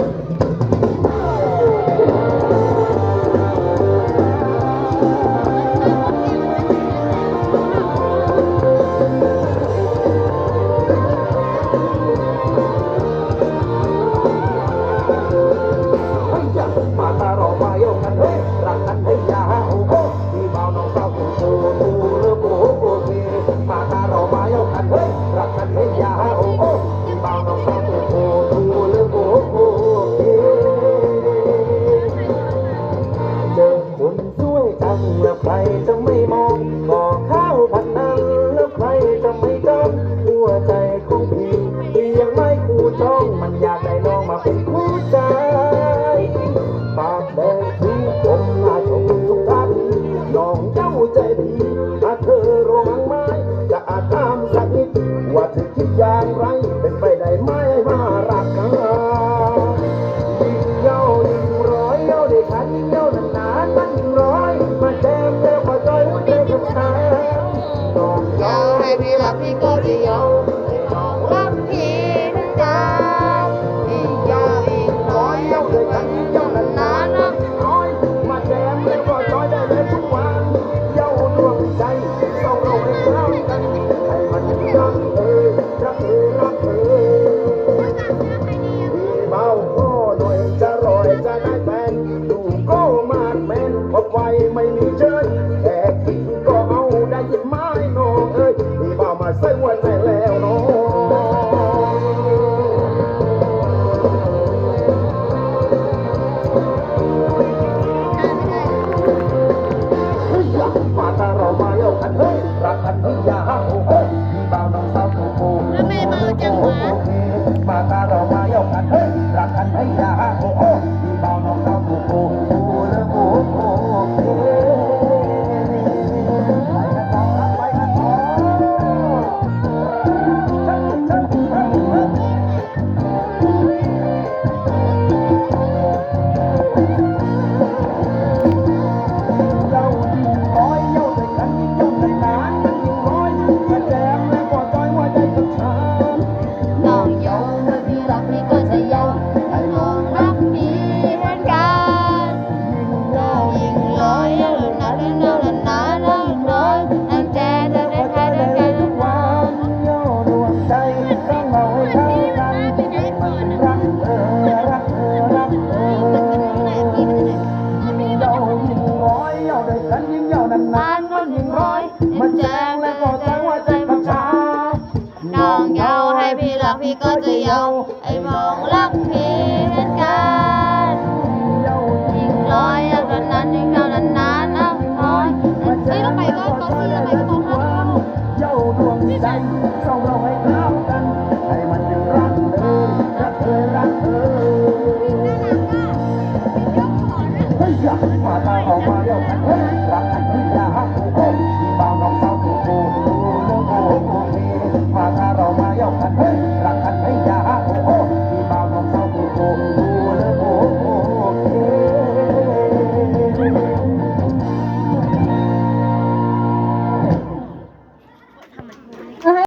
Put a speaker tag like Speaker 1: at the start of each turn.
Speaker 1: Thank you. ย่างไร เป็นไปได้ไหมว่ารักกันยิ่งเย้ายิ่งร้อยเย้าได้ขันยิ่งเย้านานานมันยิ่งร้อย มาแจมเจ้า
Speaker 2: พอใจหัว
Speaker 1: ใจกันตายต้องย้าให้
Speaker 2: พี่รักพี่ก็ดี
Speaker 1: ย้าให้บ
Speaker 2: อกว่า
Speaker 1: se vuelve